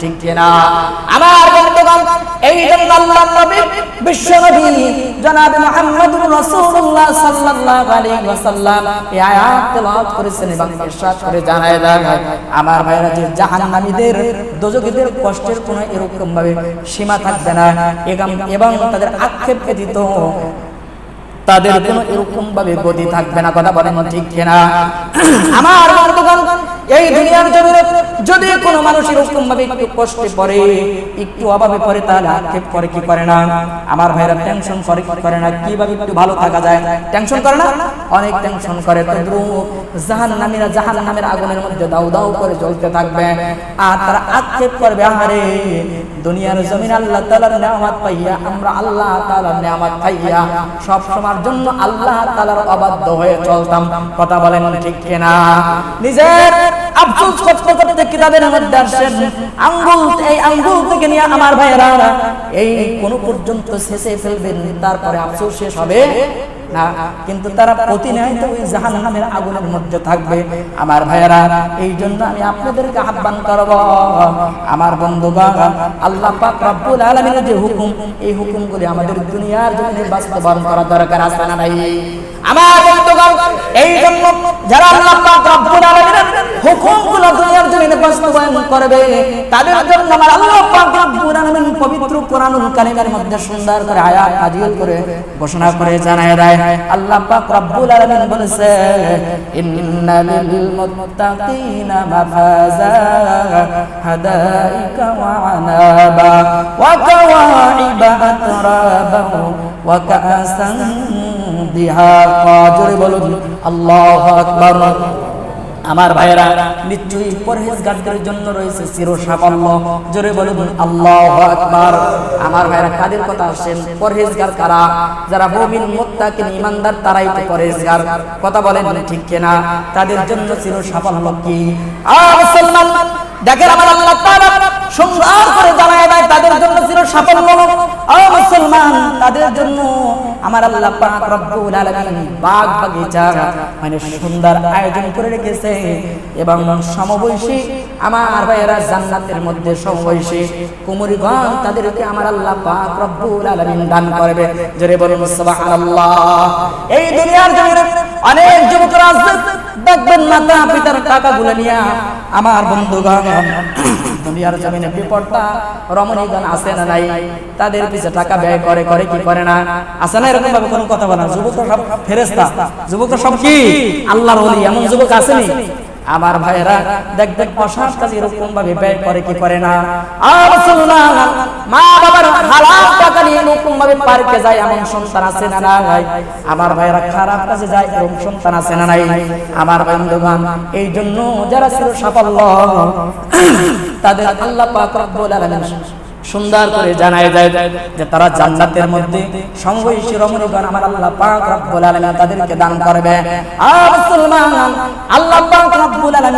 ঠিক কিনা? আমার বন্ধুগণ, এই জন্য আল্লাহ নবী বিশ্ব নবী জনাব মুহাম্মদুর রাসূলুল্লাহ সাল্লাল্লাহু আলাইহি ওয়াসাল্লাম এই আয়াত তেলাওয়াত করেছেন এবং ইরশাদ করে জানায় দেন। আমার ভাইরা, যে জাহান্নামীদের, দোজখীদের কষ্টের কোনো এরকম ভাবে সীমা থাকবে না এবং- এবং তাদের আক্ষেপ ব্যতীত তাদের কোনো এরকম ভাবে গতি থাকবে না। কথা বলেন ঠিক কিনা? আমার বন্ধুগণ, এই দুনিয়ার জমিনে যদি কোনো মানুষ এরকম ভাবে একটু কষ্টে পড়ে, একটু অভাবে পড়ে, তাহলে আক্ষেপ করে কি করে না? আমার ভাইরা টেনশন করে কি করে না? কীভাবে একটু ভালো থাকা যায়? টেনশন করে না? অনেক টেনশন করে। তদ্রু জাহান নামীরা জাহান নামের আগুনের মধ্যে দাউ দাউ করে জ্বলতে থাকবে। আর তারা আক্ষেপ করবে, আহারে, দুনিয়ার জমিন আল্লাহ তাআলার নিয়ামত পাইয়া, আমরা আল্লাহ তাআলার নিয়ামত পাইয়া সব সময়ের জন্য আল্লাহ তাআলার অবাধ্য হয়ে চলতাম। কথা বলেন ঠিক কিনা? নিজের আফসোস করতে করতে কিতাবের মধ্যে আঙ্গুল এই আঙ্গুল থেকে নিয়ে আমার ভাইয়েরা, এই কোন পর্যন্ত শেষে ফেলবেন, তারপরে আফসোস শেষ হবে? না, কিন্তু তারা প্রতিনিয়ত ওই জাহান্নামের আগুনের মধ্যে থাকবে। আমার ভাইয়েরা এই জন্য আমি আপনাদেরকে আহ্বান করব। আমার বন্ধুগণ, আল্লাহ পাক রব্বুল যে হুকুম, এই হুকুমগুলি আমাদের দুনিয়ার জন্য বাস্তবায়ন করা দরকার আছে না নাই? আমার বন্ধুগণ এই জন্য যারা আল্লাহ পাক রব্বুল আলামিনের হুকুমগুলো দুনিয়ার জন্য বাস্তবায়ন করবে। তাদের জন্য আমার আল্লাহ পাক রব্বুল আলামিন পবিত্র কোরআনুল কারীমের মধ্যে সুন্দর করে আয়াত নাযিল করে ঘোষণা করে জানায় দেয়। আল্লাহ পাক রব্বুল আলামিন বলেছে, ইন্না লিল মুত্তাকিনা মাফাজা হাদাইকা ওয়া আনাবা ওয়া কাওয়াইবা আতরাবা ওয়া কাসান দিহাকা। জোরে বলুন, আল্লাহু আকবার। আমার ভাইয়েরা, নিশ্চয়ই পরহেজগারদের জন্য রয়েছে চির সাফল্য জোরে বলুন, আল্লাহু আকবার। আমার ভাইয়েরা, কাদের কথা আসেন পরহেজগার কারা? যারা মুমিন, মুত্তাকিন ইমানদার তারাই তো পরহেজগার। কথা বলেন ঠিক কিনা? তাদের জন্য চির সাফল্য কি? আ মুসলমান, দেখেন আমার আল্লাহ তাআলা সুন্দর করে জানায় দেয়, তাদের জন্য চির সাফল্য ও তাদের জন্য আমার আল্লাহ পাক রব্বুল আলামিন বাগ বাগিচা মানে সুন্দর আয়োজন করে রেখেছে। এবং সমবয়সী আমার ভাইয়েরা জান্নাতের মধ্যে সমবয়সী কুমরিগণ, তাদেরকে আমার আল্লাহ পাক রব্বুল আলামিন দান করবে। জোরে বলুন, সুবহানাল্লাহ। এই দুনিয়ার জমিনে অনেক যুবকরা দেখবেন মাতা পিতার টাকাগুলো নিয়ে আমার বন্ধুগণ দুনিয়ার জমিনে বিপদটা রমণীগণ আছে না নাই? তাদের পিছে টাকা ব্যয় করে করে কি করে না? আছে না এরকম ভাবে কোনো কথা বলে? না যুবক সব ফেরেস্তা যুবক সব কি? আল্লাহর ওলি, এমন যুবক আসেনি? আমার ভাইয়েরা, দেখ দেখ অসৎ কাজে এরকম ভাবে ব্যয় করে কি করে না? মা বাবার হালাল টাকা নিয়ে এরকম ভাবে পার্কে যায়, এমন সন্তান আছে না নাই? আমার ভাইয়েরা খারাপ কাজে যায়, এরকম সন্তান আছে না নাই? আমার বন্ধুগণ এই জন্য যারা ছিল সাফল্য তাদের আল্লাহ পাক রব্বুল আলামিন সুন্দর করে জানায় যায় যে তারা জান্নাতের মধ্যে সমবয়সী রমণীগণ আমার আল্লাহ পাক রব্বুল আলামিন তাদেরকে দান করবে। আর মুসলমান, আল্লাহ পাক রব্বুল আলামিন